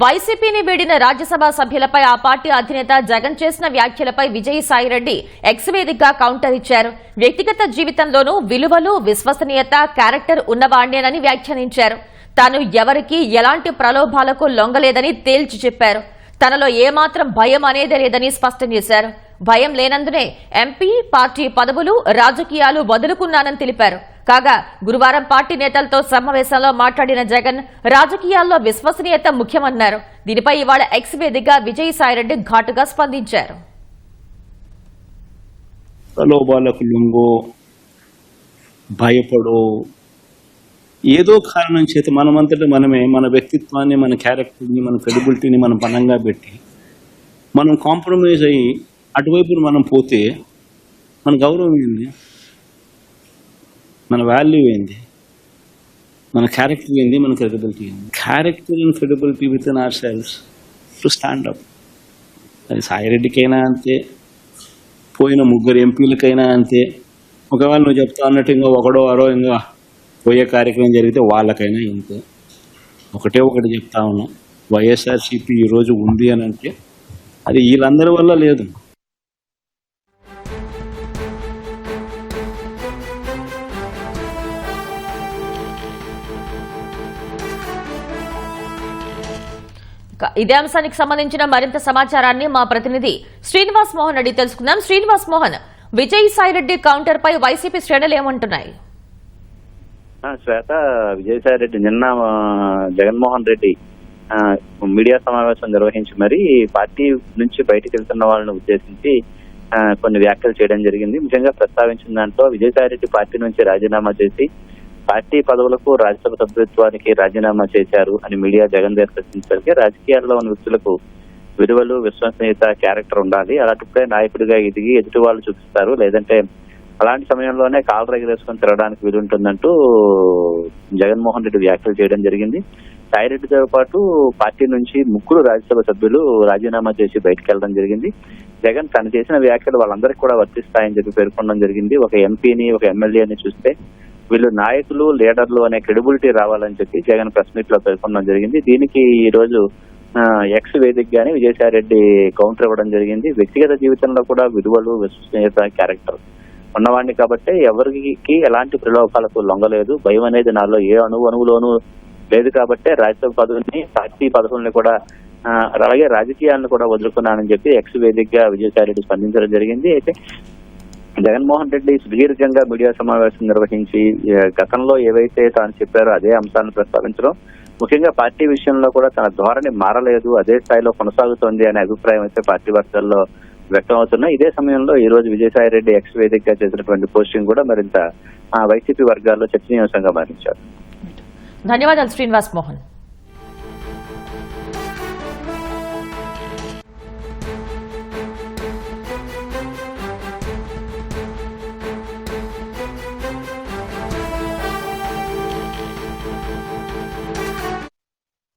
వైసీపీని వీడిన రాజ్యసభ సభ్యులపై ఆ పార్టీ అధినేత జగన్ చేసిన వ్యాఖ్యలపై విజయసాయిరెడ్డి ఎక్స్వేదిక్గా కౌంటర్ ఇచ్చారు. వ్యక్తిగత జీవితంలోనూ విలువలు విశ్వసనీయత క్యారెక్టర్ ఉన్నవాణ్యేనని వ్యాఖ్యానించారు. తాను ఎవరికీ ఎలాంటి ప్రలోభాలకు లొంగలేదని తేల్చి చెప్పారు. తనలో ఏమాత్రం భయం అనేదే లేదని స్పష్టం చేశారు. భయం లేనందునే ఎంపీ పార్టీ పదవులు రాజకీయాలు వదులుకున్నానని తెలిపారు. కాగా గురువారం పార్టీ నేతలతో సమావేశంలో మాట్లాడిన జగన్ రాజకీయాల్లో విశ్వసనీయత ముఖ్యమన్నారు. దీనిపై ఇవాళ ఎక్స్ వేదికగా విజయసాయిరెడ్డి ఘాటుగా స్పందించారు. ప్రలోభాలకు లొంగో భయపడో ఏదో కారణం చేత మనమంతటి మనమే మన వ్యక్తిత్వాన్ని మన క్యారెక్టర్ని మన క్రెడిబిలిటీని మనం పణంగా పెట్టి మనం కాంప్రమైజ్ అయ్యి అటువైపు మనం పోతే మన గౌరవం ఏంది? మన వాల్యూ ఏంది? మన క్యారెక్టర్ ఏంది? మన క్రెడిబిలిటీ ఏంది? Character and credibility within ourselves to stand up అది సాయిరెడ్డికైనా అంతే పోయిన ముగ్గురు ఎంపీలకైనా అంతే. ఒకవేళ నువ్వు చెప్తా అన్నట్టు ఇంకో ఒకడో అరో ఇంకా పోయే కార్యక్రమం జరిగితే వాళ్ళకైనా ఇంతే. ఒకటే ఒకటి చెప్తా ఉన్నాం. వైఎస్ఆర్సీపీ ఈరోజు ఉంది అని అంటే అది వీళ్ళందరి వల్ల లేదు. ఇదే అంశానికి సంబంధించిన మరింత సమాచారాన్ని మా ప్రతినిధి శ్రీనివాస్ మోహన్ అడిగి తెలుసుకుందాం. శ్రీనివాస్ మోహన్ విజయసాయిరెడ్డి కౌంటర్ పై వైసీపీ శ్రేణులు ఏమంటున్నాయి? శ్వేత విజయసాయి రెడ్డి నిన్న జగన్మోహన్ రెడ్డి మీడియా సమావేశం నిర్వహించి మరి పార్టీ నుంచి బయటకు వెళ్తున్న వాళ్ళని ఉద్దేశించి కొన్ని వ్యాఖ్యలు చేయడం జరిగింది. ముఖ్యంగా ప్రస్తావించిన దాంట్లో విజయసాయి రెడ్డి పార్టీ నుంచి రాజీనామా చేసి పార్టీ పదవులకు రాజ్యసభ సభ్యత్వానికి రాజీనామా చేశారు అని మీడియా జగన్ గారు ప్రశ్నించడానికి రాజకీయాల్లో ఉన్న వ్యక్తులకు విలువలు విశ్వసనీయత క్యారెక్టర్ ఉండాలి. అలాంటిప్పుడే నాయకుడిగా ఎదిగి ఎదుటి వాళ్ళు చూపిస్తారు. లేదంటే అలాంటి సమయంలోనే కాలు రగిలేసుకొని తిరగడానికి వీలుంటుందంటూ జగన్మోహన్ రెడ్డి వ్యాఖ్యలు చేయడం జరిగింది. సాయిరెడ్డితో పాటు పార్టీ నుంచి ముగ్గురు రాజ్యసభ సభ్యులు రాజీనామా చేసి బయటకు వెళ్ళడం జరిగింది. జగన్ తను చేసిన వ్యాఖ్యలు వాళ్ళందరికీ కూడా వర్తిస్తాయని చెప్పి పేర్కొనడం జరిగింది. ఒక ఎంపీని ఒక ఎమ్మెల్యేని చూస్తే వీళ్ళు నాయకులు లీడర్లు అనే క్రెడిబిలిటీ రావాలని చెప్పి జగన్ ప్రెస్ మీట్లో పేర్కొనడం జరిగింది. దీనికి ఈ రోజు ఎక్స్ వేదిక గాని విజయసాయి రెడ్డి కౌంటర్ ఇవ్వడం జరిగింది. వ్యక్తిగత జీవితంలో కూడా విలువలు విశ్వసనీయత క్యారెక్టర్ ఉన్నవాడిని కాబట్టి ఎవరికి ఎలాంటి ప్రలోభాలకు లొంగలేదు. భయం అనేది నాలో ఏ అణువు అణువులోనూ లేదు కాబట్టే రాజ్యసభ పదవిని పార్టీ పదవుల్ని కూడా అలాగే రాజకీయాలను కూడా వదులుకున్నానని చెప్పి ఎక్స్ వేదికగా విజయసాయి రెడ్డి స్పందించడం జరిగింది. అయితే జగన్మోహన్ రెడ్డి సుదీర్ఘంగా మీడియా సమావేశం నిర్వహించి గతంలో ఏవైతే తాను చెప్పారో అదే అంశాలను ప్రస్తావించడం ముఖ్యంగా పార్టీ విషయంలో కూడా తన ధోరణి మారలేదు అదే స్థాయిలో కొనసాగుతోంది అనే అభిప్రాయం అయితే పార్టీ వర్గాల్లో వ్యక్తం అవుతున్నాయి ఇదే సమయంలో ఈ రోజు విజయసాయి రెడ్డి ఎక్స్ వేదికగా చేసినటువంటి పోస్టింగ్ కూడా మరింత వైసీపీ వర్గాల్లో చర్చనీయాంశంగా మారించారు. ధన్యవాదాలు శ్రీనివాస్ మోహన్.